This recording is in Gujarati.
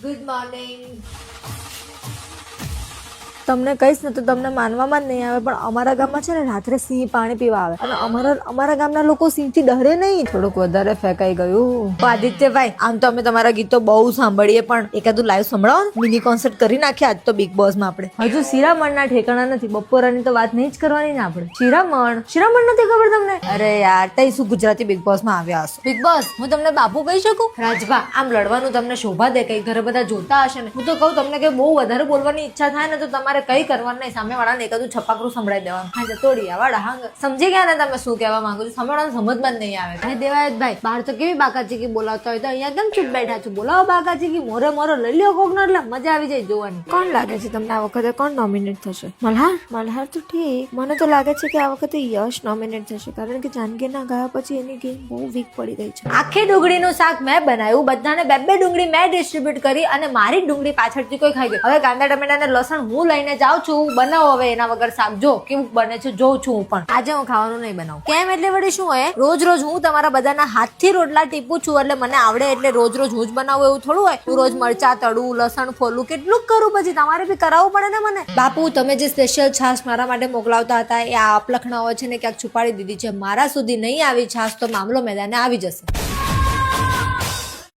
Good morning. તમને કહીશ ને તો તમને માનવામાં જ નહીં આવે, પણ અમારા ગામમાં છે ને રાત્રે સિંહ પાણી પીવા આવે. અને અમારા અમારા ગામના લોકો સિંહથી ડરે નહીં. થોડુંક વધારે ફેંકાઈ ગયું. આદિત્યભાઈ, આમ તો અમે તમારા ગીતો બહુ સાંભળીએ, પણ એકાદું લાઈવ સંભળાવો મિની કોન્સર્ટ કરી નાખ્યા આજ તો બિગ બોસમાં આપણે. હજુ શિરામણના ઠેકાણા નથી, બપોરાની તો વાત નહીં જ કરવાની ને આપણે. શિરામણ શિરામણ નથી ખબર તમને? અરે યાર, તઈ શું ગુજરાતી બિગ બોસમાં આવ્યા હશો? બિગ બોસ હું તમને બાપુ કહી શકું? રાજભા, આમ લડવાનું તમને શોભા દે, કઈ ઘરે બધા જોતા હશે ને. હું તો કહું તમને કે બહુ વધારે બોલવાની ઈચ્છા થાય ને તો તમારે કઈ કરવાનું નહીં. સામે વાળાને એકાદું છપાકરું સંભળાઈ દેવાનું. હા જતોડિયા વાળા હાંગ સમજી ગયા ને તમે શું કહેવા માંગુ છો? સામે વાળાને સમજમાં જ નહીં આવે. ભાઈ દેવાયત ભાઈ બહાર તો કેવી બાકાચીકી બોલાવતા હોય? તો અહીંયા કેમ ચૂપ બેઠા છો? બોલાવો બાકાચીકી. મોરે મોરો લઈ લ્યો કોકનો એટલે મજા આવી જાય જોવાની. કોણ લાગે છે તમને આ વખતે કોણ નોમિનેટ થશે? મલ્હાર? મલ્હાર તો ઠીક. મને તો લાગે છે કે આ વખતે યશ નોમિનેટ થશે. કારણ કે જાનકીના ગયા પછી એની ગેમ બહુ વીક પડી ગઈ છે. આખી ડુંગળીનું શાક મેં બનાવ્યું. બધાને બે બે ડુંગળી મેં ડિસ્ટ્રીબ્યુટ કરી અને મારી ડુંગળી પાછળથી કોઈ ખાઈ ગયું હવે કાંદા ટમેટા ને લસણ હું લઈને જાઉં છું, બનાવો હવે એના વગર શાક જો કેવું બને છે જોઉં છું હું પણ. આજે હું ખાવાનું નહીં બનાવું. કેમ એટલે વળી શું હોય રોજ રોજ હું તમારા બધાના હાથથી રોટલા ટીપું છું, એટલે મને આવડે એટલે રોજ રોજ હું જ બનાવું એવું થોડું હોય. હું રોજ મરચા, તળું, લસણ, ફોલું, કેટલું કરું પછી તમારે બી કરાવવું પડે ને મને. બાપુ, તમે જે સ્પેશિયલ છાશ મારા માટે મોકલાવતા હતા, એ આ અપલખણાઓ છે ને ક્યાંક છુપાડી દીધી છે. મારા સુધી નહીં આવી છાશ તો મામલો મેદાને આવી જશે.